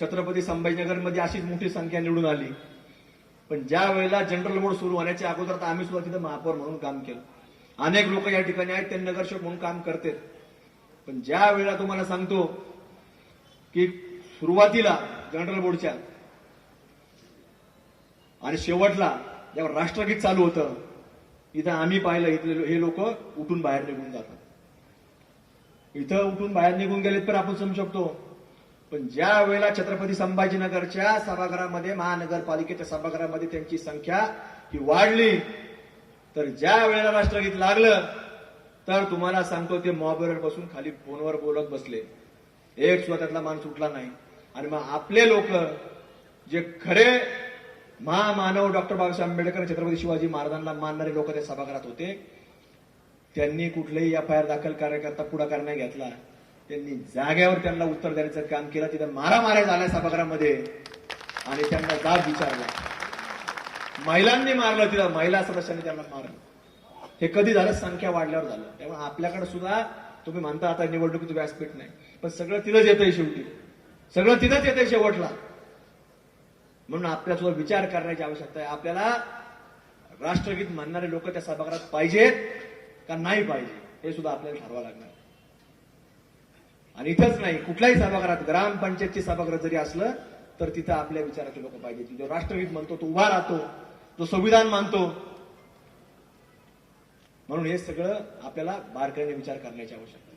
छत्रपती संभाजीनगरमध्ये अशीच मोठी संख्या निवडून आली. पण ज्या वेळेला जनरल बोर्ड सुरू होण्याच्या अगोदर तर आम्ही सुद्धा तिथं महापौर म्हणून काम केलं. अनेक लोक या ठिकाणी आहेत ते नगरसेवक म्हणून काम करतात. पण ज्या वेळेला तुम्हाला सांगतो की सुरुवातीला जनरल बोर्डच्या आणि शेवटला जेव्हा राष्ट्रगीत चालू होतं इथं आम्ही पाहिलं इथले हे लोक उठून बाहेर निघून जातात. इथं उठून बाहेर निघून गेलेत तर आपण समजू शकतो पण ज्या वेळेला छत्रपती संभाजीनगरच्या सभागृहामध्ये महानगरपालिकेच्या सभागृहामध्ये त्यांची संख्या ही वाढली तर ज्या वेळेला राष्ट्रगीत लागलं तर तुम्हाला सांगतो ते मोबाईलवर बसून खाली फोनवर बोलत बसले. एक स्वतःतला माणूस उठला नाही. आणि मग आपले लोक जे खरे महामानव डॉक्टर बाबासाहेब आंबेडकर छत्रपती शिवाजी महाराजांना मानणारे लोक त्या सभागृहात होते त्यांनी कुठलेही एफ आय आर दाखल करण्याकरता पुढाकार नाही घेतला. त्यांनी जाग्यावर त्यांना उत्तर देण्याचं काम केलं तिथं मारामाऱ्या झाल्या सभागृहामध्ये. आणि त्यांना जाब विचारला. महिलांनी मारलं तिला महिला सदस्यांनी त्यांना मारलं. हे कधी झालं? संख्या वाढल्यावर झालं. त्यामुळे आपल्याकडे सुद्धा तुम्ही म्हणता आता निवडणुकीचं व्यासपीठ नाही. पण सगळं तिथंच येतंय शेवटी. सगळं तिथंच येतंय शेवटला. म्हणून आपल्या सुद्धा विचार करण्याची आवश्यकता आहे. आपल्याला राष्ट्रगीत म्हणणारे लोक त्या सभागृहात पाहिजेत का नाही पाहिजे हे सुद्धा आपल्याला ठरवावं लागणार. आणि इथंच नाही कुठल्याही सभागृहात ग्रामपंचायतची सभागृह जरी असलं तर तिथं आपल्या विचाराचे लोक पाहिजे जो राष्ट्रगीत म्हणतो तो उभा राहतो जो संविधान मानतो म्हणून हे सगळं आपल्याला बारकाईने विचार करण्याची आवश्यकता आहे.